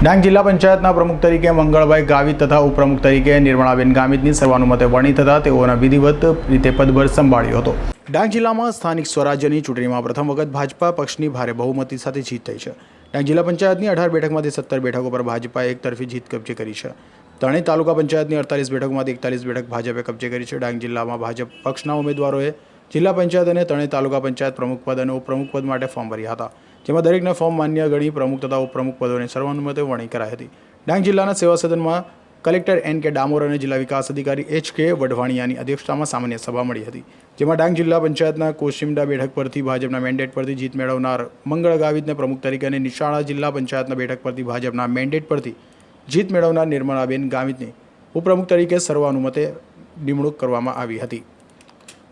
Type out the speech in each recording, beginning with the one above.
ડાંગ જિલ્લા પંચાયતના પ્રમુખ તરીકે મંગળભાઈ ગાવિત તથા ઉપપ્રમુખ તરીકે નિર્મળાબેન ગામિતની સર્વાનુમતે વરણી થતા તેઓના વિધિવત રીતે પદભર સંભાળ્યો હતો. ડાંગ જિલ્લામાં સ્થાનિક સ્વરાજ્યની ચૂંટણીમાં પ્રથમ વખત ભાજપા પક્ષની ભારે બહુમતી સાથે જીત થઈ છે. ડાંગ જિલ્લા પંચાયતની અઢાર બેઠકમાંથી સત્તર બેઠકો પર ભાજપાએ એક તરફી જીત કબજે કરી છે. ત્રણેય તાલુકા પંચાયતની અડતાલીસ બેઠકોમાંથી એકતાલીસ બેઠક ભાજપે કબજે કરી છે. ડાંગ જિલ્લામાં ભાજપ પક્ષના ઉમેદવારોએ જિલ્લા પંચાયત અને ત્રણેય તાલુકા પંચાયત પ્રમુખ પદ અને ઉપપ્રમુખ માટે ફોર્મ ભર્યા હતા. જેમાં દરેકના ફોર્મ માન્ય ગણી પ્રમુખ તથા ઉપપ્રમુખ પદોની સર્વાનુમતે વરણી કરાઈ હતી. ડાંગ જિલ્લાના સેવા સદનમાં કલેક્ટર એન કે ડામોર અને જિલ્લા વિકાસ અધિકારી એચ કે વઢવાણિયાની અધ્યક્ષતામાં સામાન્ય સભા મળી હતી. જેમાં ડાંગ જિલ્લા પંચાયતના કોશિમડા બેઠક પરથી ભાજપના મેન્ડેટ પરથી જીત મેળવનાર મંગળ ગાવિતને પ્રમુખ તરીકે અને નિશાળા જિલ્લા પંચાયતના બેઠક પરથી ભાજપના મેન્ડેટ પરથી જીત મેળવનાર નિર્મળાબેન ગામિતની ઉપપ્રમુખ તરીકે સર્વાનુમતે નિમણૂક કરવામાં આવી હતી.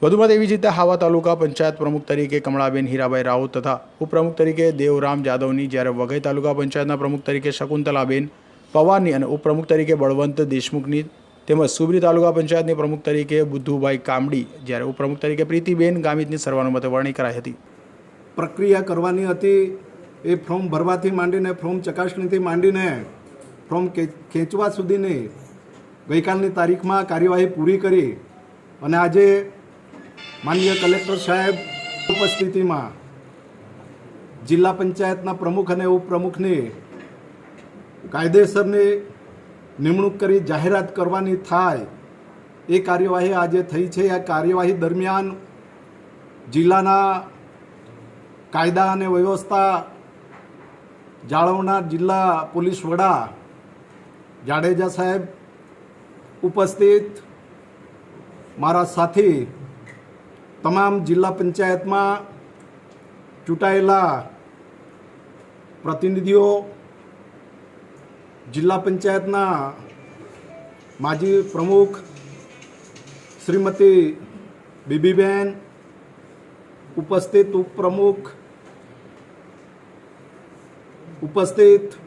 વધુમાં તેવી જ રીતે હાવા તાલુકા પંચાયત પ્રમુખ તરીકે કમળાબેન હીરાભાઈ રાઉત તથા ઉપપ્રમુખ તરીકે દેવરામ જાદવની જ્યારે વઘઈ તાલુકા પંચાયતના પ્રમુખ તરીકે શકુંતલાબેન પવારની અને ઉપપ્રમુખ તરીકે બળવંત દેશમુખની તેમજ સુબરી તાલુકા પંચાયતની પ્રમુખ તરીકે બુદ્ધુભાઈ કામડી જ્યારે ઉપપ્રમુખ તરીકે પ્રીતિબેન ગામિતની સર્વાનુમતે વરણી કરાઈ હતી. પ્રક્રિયા કરવાની હતી. એ ફોર્મ ભરવાથી માંડીને, ફોર્મ ચકાસણીથી માંડીને, ફોર્મ ખેંચવા સુધીની ગઈકાલની તારીખમાં કાર્યવાહી પૂરી કરી અને આજે માનનીય કલેક્ટર સાહેબ, ઉપસ્થિતિમાં જિલ્લા પંચાયતના પ્રમુખ અને ઉપપ્રમુખની કાયદેસરની નિમણૂક કરી જાહેરાત કરવાની થાય એ કાર્યવાહી આજે થઈ છે. આ કાર્યવાહી દરમિયાન જિલ્લાના કાયદા અને વ્યવસ્થા જાળવનાર જિલ્લા પોલીસ વડા જાડેજા સાહેબ ઉપસ્થિત. મારા સાથી તમામ જિલ્લા પંચાયતમાં ચૂંટાયેલા પ્રતિનિધિઓ, જિલ્લા પંચાયતના માજી પ્રમુખ શ્રીમતી બીબીબેન, ઉપસ્થિત ઉપપ્રમુખ, ઉપસ્થિત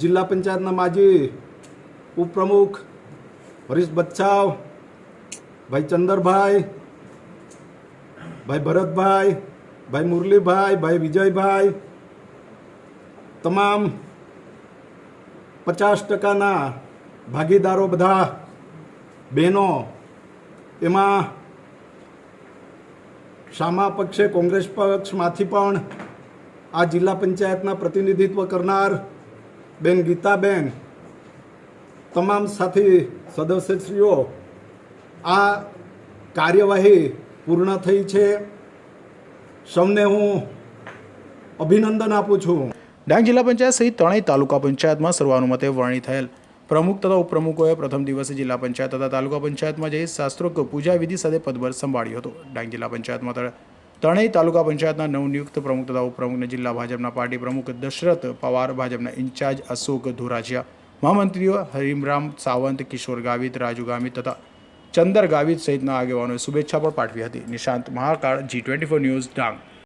જિલ્લા પંચાયતના માજી ઉપપ્રમુખ હરીશ બચ્છાવ, ભાઈ ચંદરભાઈ ભાઈ ભરતભાઈ, ભાઈ મુરલીભાઈ, ભાઈ વિજયભાઈ, તમામ પચાસ ટકાના ભાગીદારો બધા, બહેનો, એમાં શામા પક્ષે કોંગ્રેસ પક્ષમાંથી પણ આ જિલ્લા પંચાયતના પ્રતિનિધિત્વ કરનાર બેન ગીતાબેન, તમામ સાથી સદસ્યશ્રીઓ, આ કાર્યવાહી પૂર્ણ થઈ છે. સૌને હું અભિનંદન આપું છું. ડાંગ જિલ્લા પંચાયત સહિત ત્રણેય તાલુકા પંચાયતમાં સર્વાનુમતે વરણી થયેલ. પ્રમુખ તથા ઉપપ્રમુખોએ પ્રથમ દિવસે જિલ્લા પંચાયત તથા તાલુકા પંચાયતમાં જઈ શાસ્ત્રોક્ત પૂજા વિધિ સાથે પદભાર સંભાળ્યો હતો. ડાંગ જિલ્લા પંચાયતમાં ત્ર- ત્રણેય તાલુકા પંચાયતના નવનિયુક્ત પ્રમુખ તથા ઉપપ્રમુખને જિલ્લા ભાજપના પાર્ટી પ્રમુખ દશરથ પવાર, ભાજપના ઇન્ચાર્જ અશોક ધોરાજીયા, મહામંત્રીઓ હરીમરામ સાવંત, કિશોર ગાવિત, રાજુ ગામિત તથા ચંદર ગાવિત સહિતના આગેવાનોએ શુભેચ્છા પણ પાઠવી હતી. Nishant Mahakal G twenty four news Dang.